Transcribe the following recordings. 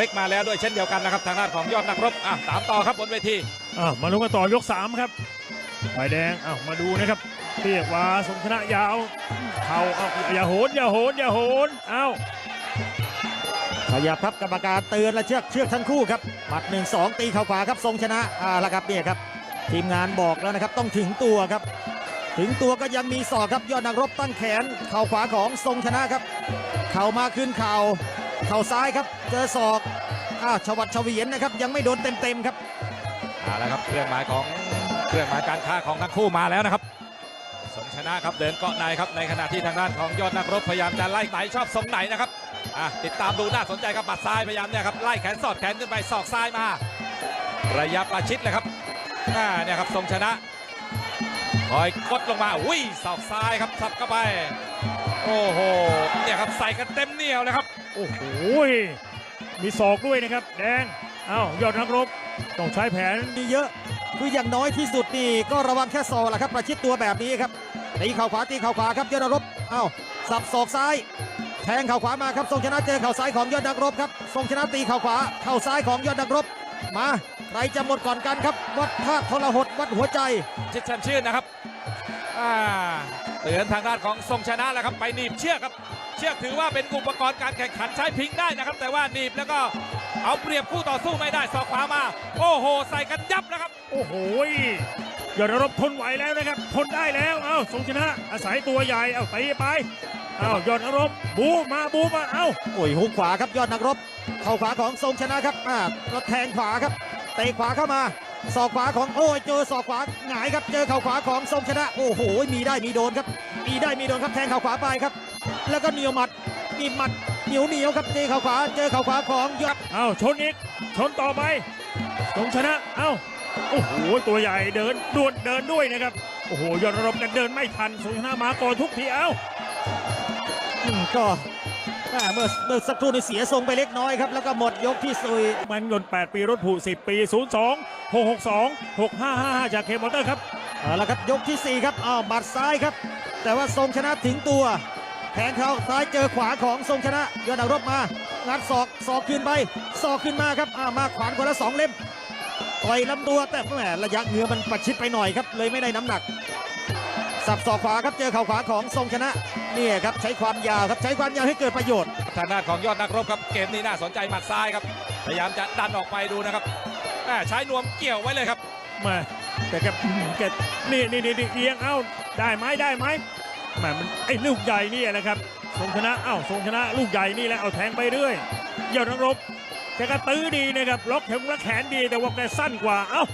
เล็กมาแล้วด้วยเช่นเดียวกันนะครับทางด้านของยอดนักรบอะตามต่อครับบนเวทีอ้าวมาลุ้นกันต่อยกสามครับฝ่ายแดงอ้าวมาดูนะครับเรียกว่าทรงชนะยาวเข่าเอาอย่าโหนอย่าโหนอย่าโหนเอ้าขยับครับกรรมการเตือนและเชือกเชือกทั้งคู่ครับหมัดหนึ่งสองตีเข่าขวาครับทรงชนะอ่าละครับเนี่ยครับ ทีมงานบอกแล้วนะครับต้องถึงตัวครับ ถึงตัวก็ยังมีศอกครับยอดนักรบตั้งแขนเข่าขวาของทรงชนะครับ เข่ามาขึ้นเข่า เข่าซ้ายครับ เจอศอกอ้าวชวัดเฉวียนนะครับ ยังไม่โดนเต็มๆครับเอาละครับเครื่องหมายของเครื่องหมายการค้าของทั้งคู่มาแล้วนะครับ สมชนะครับเดินเกาะในครับในขณะที่ทางด้านของยอดนักรบพยายามจะไล่ไต่ชอบทรงไหนนะครับอะติดตามดูน่าสนใจครับบัดซ้ายพยายามเนี่ยครับไล่แขนสอดแขนขึ้นไปศอกซ้ายมา ระยะประชิดเลยครับอ่าเนี่ยครับทรงชนะคอยกดลงมาอุ้ยศอกซ้ายครับสับเข้าไป โอ้โหเนี่ยครับใส่กันเต็มเหนียวเลยครับ โอ้โหมีศอกด้วยนะครับ แดงเอ้ายอดนักรบต้องใช้แผนมีเยอะ คืออย่างน้อยที่สุดนี่ก็ระวังแค่ศอกแหละครับ ประชิดตัวแบบนี้ครับตีเข่าขวาตีเข่าขวาครับยอดนักรบเอ้าสับศอกซ้าย แทงเข่าขวามาครับทรงชนะเจอเข่าซ้ายของยอดนักรบครับทรงชนะตีเข่าขวาเข่าซ้ายของยอดนักรบมาใครจะหมดก่อนกันครับ วัดธาตุทรหดวัดหัวใจชิดชันชื่นนะครับอ่าเตือนทางด้านของทรงชนะแล้วครับไปหนีบเชือกครับ เชือกถือว่าเป็นอุปกรณ์การแข่งขันใช้พิงได้นะครับ แต่ว่าหนีบแล้วก็เอาเปรียบคู่ต่อสู้ไม่ได้สอกขวามา โอ้โห ใส่กันยับนะครับ โอ้โหยอดนักรบทนไหวแล้วนะครับ ทนได้แล้ว เอ้าทรงชนะ อาศัยตัวใหญ่ เอ้าตีไป เอ้ายอดนักรบ บูมาบูมา เอ้าโอ้ยหุกขวาครับยอดนักรบ เข่าขวาของทรงชนะครับอ่ากระแทงขวาครับ เตะขวาเข้ามาศอกขวาของโอ้ยเจอศอกขวาหงายครับ เจอเข่าขวาของทรงชนะ โอ้โห มีได้มีโดนครับ มีได้มีโดนครับแทงเข่าขวาไปครับ แล้วก็เหนียวหมัดมีหมัดเหนียวเหนียวครับเจอเข่าขวาเจอเข่าขวาของยอดเอ้าชนอีกชนต่อไปทรงชนะเอ้าโอ้โหตัวใหญ่เดินดวนเดินด้วยนะครับโอ้โหยอดนักรบกันเดินไม่ทันทรงชนะมาก่อนทุกทีเอ้าอืมก็แม่เมื่อเมื่อสักครู่นี่เสียทรงไปเล็กน้อยครับ แล้วก็หมดยกที่สุยมันยนต์ 8 ปีรถผู10 ปี 02 662 6555 จากเคมอเตอร์ครับเอาละครับยกที่ 4 ครับอ้าวหมัดซ้ายครับ แต่ว่าทรงชนะถึงตัว แทงเขาซ้ายเจอขวาของทรงชนะยอดนักรบมางัดศอกศอกขึ้นไปศอกขึ้นมาครับอ่ามาขวานคนละสองเล่มต่อยลำตัวแต่แหมระยะเหงือมันประชิดไปหน่อยครับ เลยไม่ได้น้ำหนัก สับศอกขวาครับเจอเข่าขวาของทรงชนะนี่ครับใช้ความยาวครับใช้ความยาวให้เกิดประโยชน์ทางด้านของยอดนักรบครับเกมนี้น่าสนใจหมัดซ้ายครับพยายามจะดันออกไปดูนะครับแม่ใช้นวมเกี่ยวไว้เลยครับมาแต่แกอื้อหือแกนี่นี่นี่นี่เอียงเอ้าได้ไหมได้ไหม แหมมันไอ้ลูกใหญ่นี่แหละครับทรงชนะเอ้าทรงชนะลูกใหญ่นี่แหละเอาแทงไปเรื่อยยอดนักรบแกก็ตื้อดีนะครับล็อกแขนและแขนดีแต่ว่าแกสั้นกว่าเอ้า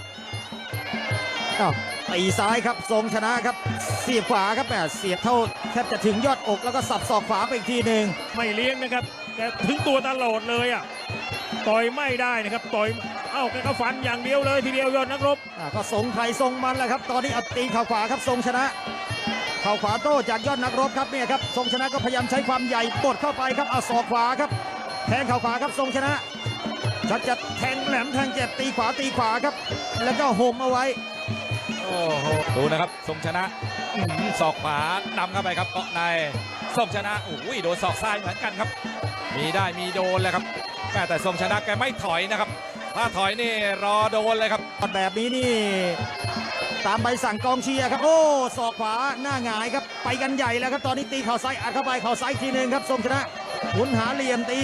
อ้าวตีซ้ายครับทรงชนะครับ เสียบขวาครับแหมเสียบเท่าแทบจะถึงยอดอกแล้วก็สับศอกขวาไปอีกทีหนึ่งไม่เลี้ยงนะครับแกถึงตัวตลอดเลยอะต่อยไม่ได้นะครับต่อยเอ้าแกก็ฟันอย่างเดียวเลยทีเดียวยอดนักรบอ่าก็ทรงใครทรงมันแหละครับ ตอนนี้เอาตีเข่าขวาครับทรงชนะเข่าขวาโต้จากยอดนักรบครับเนี่ยครับทรงชนะก็พยายามใช้ความใหญ่บดเข้าไปครับเอาศอกขวาครับ แทงเข่าขวาครับทรงชนะชัดจะแทงแหลมแทงเจ็บตีขวาตีขวาครับ แล้วก็โหมเอาไว้โอ้โหดูนะครับทรงชนะอื้อหือศอกขวานำเข้าไปครับเกาะในทรงชนะโอ้ยโดนศอกซ้ายเหมือนกันครับ มีได้มีโดนเลยครับแม่แต่ทรงชนะแกไม่ถอยนะครับ ถ้าถอยนี่รอโดนเลยครับแบบนี้นี่ ตามใบสั่งกองเชียร์ครับ โอ้ศอกขวาหน้าหงายครับ ไปกันใหญ่แล้วครับ ตอนนี้ตีเข่าซ้ายอัดเข้าไปเข่าซ้ายอีกทีหนึ่งครับทรงชนะหมุนหาเหลี่ยมตี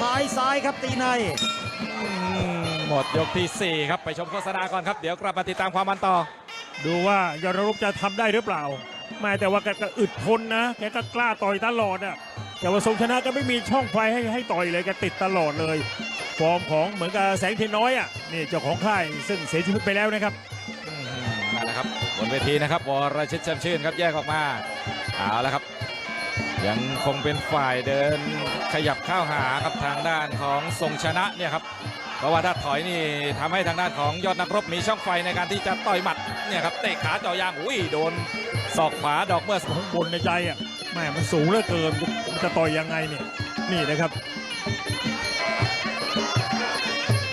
ซ้ายซ้ายครับตีในอืมหมดยกที่ 4 ครับไปชมโฆษณาก่อนครับ เดี๋ยวกลับมาติดตามความมันต่อ ดูว่ายอดนักรบจะทำได้หรือเปล่าแม่แต่ว่าแกก็อึดทนนะแกก็กล้าต่อยตลอดอะแต่ว่าทรงชนะก็ไม่มีช่องไฟให้ให้ต่อยเลยแกติดตลอดเลย ฟอร์มของเหมือนกับแสงเทียนน้อยอะนี่เจ้าของค่ายซึ่งเสียชีวิตไปแล้วนะครับ นเวทีนะครับวรชิตแชมชื่นครับแยกออกมาเอาแล้วครับ ยังคงเป็นฝ่ายเดินขยับเข้าหาครับทางด้านของทรงชนะเนี่ยครับเพราะว่าถ้าถอยนี่ทำให้ทางด้านของยอดนักรบมีช่องไฟในการที่จะต่อยหมัดเนี่ยครับเตะขาเจาะยางอุ้ยโดนศอกขวาดอกเมื่อสักครู่ข้างบนในใจอะแม่มันสูงเหลือเกินมันจะต่อยยังไงเนี่ยนี่นะครับ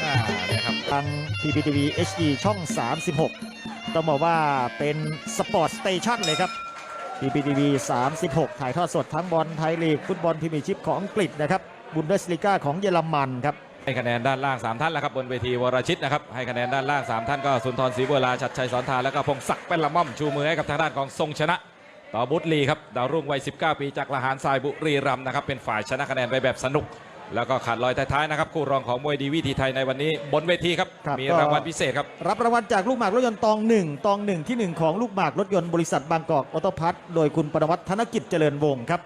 อ่าเนี่ยครับทาง PPTV HD ช่อง 36 ต้องบอกว่าเป็นสปอร์ตสเตชันเลยครับ PPTV 36 ถ่ายทอดสดทั้งบอลไทยลีก ฟุตบอลพรีเมียร์ชิพของอังกฤษนะครับบุนเดสลิก้าของเยอรมันครับให้คะแนนด้านล่าง 3 ท่านแล้วครับบนเวทีวรชิตนะครับให้คะแนนด้านล่าง 3 ท่านก็สุนทรศรีบัวลาชัดชัยสอนทานแล้วก็พงศักดิ์เป็นละม่อมชูมือให้กับทางด้านของทรงชนะ ต่อบุตรลีครับดาวรุ่งวัย 19 ปีจากละหารทรายบุรีรัมย์นะครับเป็นฝ่ายชนะคะแนนไปแบบสนุก แล้วก็ขาดลอยท้ายๆนะครับคู่รองของมวยดีวิธีไทยในวันนี้ บนเวทีครับ ครับมีก็ รางวัลพิเศษครับ รับรางวัลจากลูกหมากรถยนต์ตองหนึ่งตองหนึ่งที่หนึ่งของลูกหมากรถยนต์บริษัทบางกอกออโตพัทโดยคุณปรวัฒน์ธนกิจเจริญวงศ์ครับ